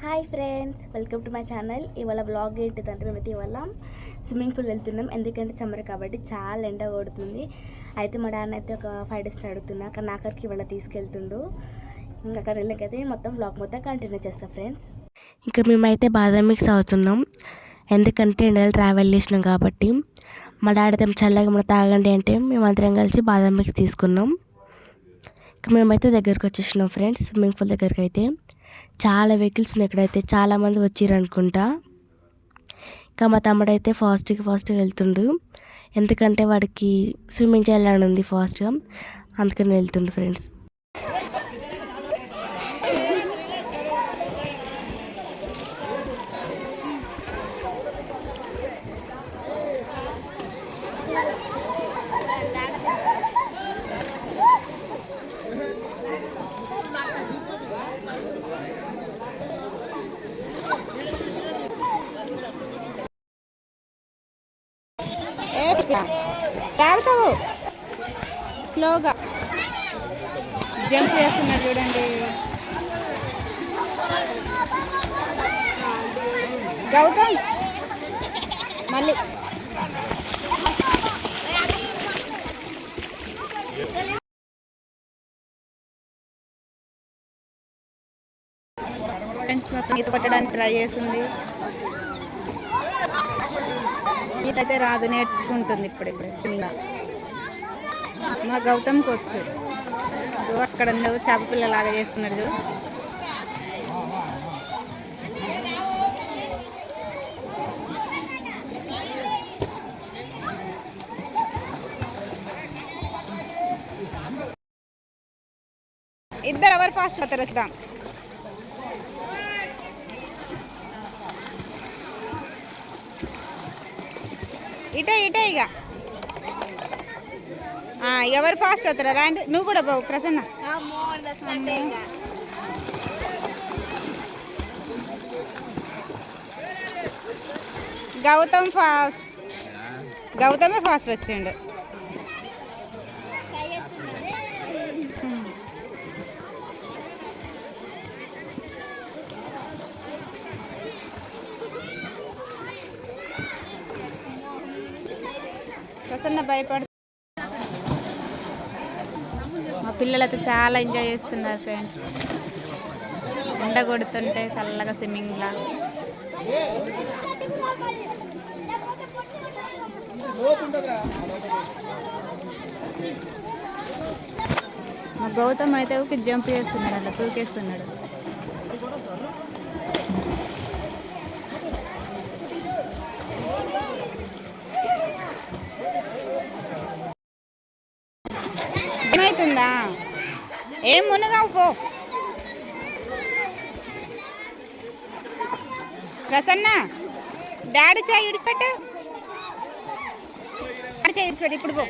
Hi friends welcome to my channel. ఇవాళ blog ఏంటిదంటే మేమైతే ఇవాళ స్విమ్మింగ్ పూల్ వెళ్తున్నాం. ఎందుకంటే సమ్మర్ కాబట్టి చాలా ఎండ కొడుతుంది. అయితే మా డాన్ అయితే ఒక ఫైవ్ డేస్ అడుగుతున్నా అక్కడ నాకరికి ఇవాళ తీసుకెళ్తుండు. ఇంకా అక్కడ వెళ్ళకైతే మొత్తం బ్లాగ్ మొత్తం కంటిన్యూ చేస్తాం ఫ్రెండ్స్. ఇంకా మేమైతే బాదం మిక్స్ అవుతున్నాం. ఎందుకంటే ఎండలు ట్రావెల్ చేసినాం కాబట్టి. మా డాడీ తమ చల్లగా మనం తాగండి అంటే మేమందరం కలిసి బాదం మిక్స్ తీసుకున్నాం. మేమైతే దగ్గరకు వచ్చేసినాం ఫ్రెండ్స్ స్విమ్మింగ్ పూల్ దగ్గరికి అయితే. చాలా వెహికల్స్ ఉన్నాయి ఇక్కడైతే చాలామంది వచ్చారు అనుకుంటా. ఇంకా మా తమ్ముడు అయితే ఫాస్ట్గా ఫాస్ట్గా వెళ్తుండు. ఎందుకంటే వాడికి స్విమ్మింగ్ చేయాలని ఉంది ఫాస్ట్గా అందుకని వెళ్తుండు ఫ్రెండ్స్. తాగుతావు స్లోగా. జంప్ చేస్తున్నాడు చూడండి. గౌతమ్. మళ్ళీ. ఫ్రెండ్స్ మొత్తం ఈత కొట్టడానికి ట్రై చేసింది. ఈత అయితే రాదు నేర్చుకుంటుంది ఇప్పుడు ఇప్పుడు చిన్న మా గౌతమ్కి వచ్చు అక్కడ నువ్వు చేప పిల్లలాగా చేస్తున్నాడు చూడు. ఇద్దరు ఎవరు ఫాస్ట్ అవుతారు వచ్చుదాం ఇటే ఇటే ఇక ఆ, ఎవరు ఫాస్ట్ అవుతారా? రాండి. నువ్వు కూడా బావు ప్రసన్న. గౌతమ్ ఫాస్ట్ గౌతమే ఫాస్ట్ వచ్చిండు. ప్రసన్న భయపడు మా పిల్లలైతే చాలా ఎంజాయ్ చేస్తున్నారు ఫ్రెండ్స్. ఎండ కొడుతుంటే చల్లగా స్విమ్మింగ్ లా. మా గౌతమ్ అయితే ఊరికి జంప్ చేస్తున్నాడు అట్లా తూకేస్తున్నాడు. ఏమవుతుందా ఏం మునుగావు పో. ప్రసన్న డాడీ చేయి ఇడిచిపెట్టు. డాడీ చేయి ఇడిచిపెట్టు ఇప్పుడు పో.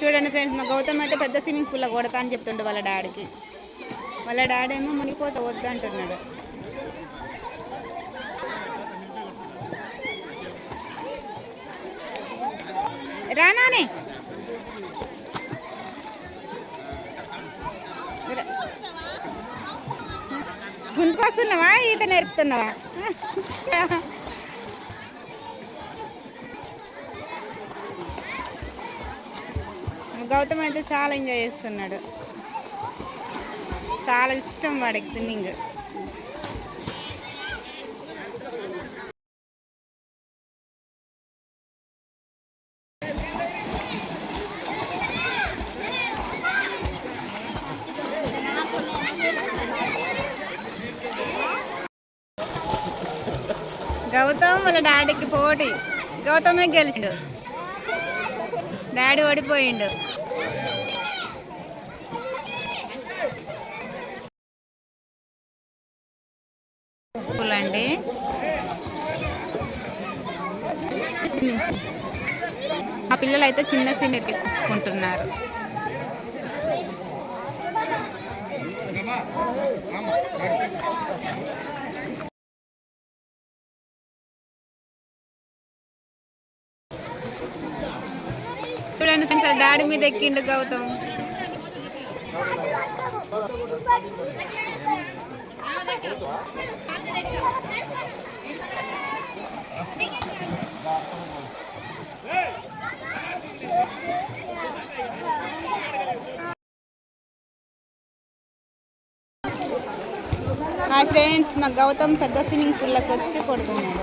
చూడండి ఫ్రెండ్స్ మా గౌతమ్ అయితే పెద్ద స్విమ్మింగ్ పూల్లో కొడతా అని చెప్తుండే వాళ్ళ డాడీకి. వాళ్ళ డాడీ ఏమో మునిగిపోతా వద్దంటున్నాడు. రానానే. వస్తున్నావా? ఈత నేర్పుతున్నావా? గౌతమ్ అయితే చాలా ఎంజాయ్ చేస్తున్నాడు. చాలా ఇష్టం వాడికి స్విమ్మింగ్. గౌతమ్ వాళ్ళ డాడీకి పోటీ. గౌతమే గెలిచిండు. డాడీ ఓడిపోయిండు. అండి మా పిల్లలు అయితే చిన్న సీన్ ఎక్కించుకుంటున్నారు. చూడండి ఫ్రెండ్స్ దాడి మీద ఎక్కిండు గౌతమ్. హాయ్ ఫ్రెండ్స్ మా గౌతమ్ పెద్ద స్విమ్మింగ్ పూల్లోకి వచ్చి కొడుతున్నాడు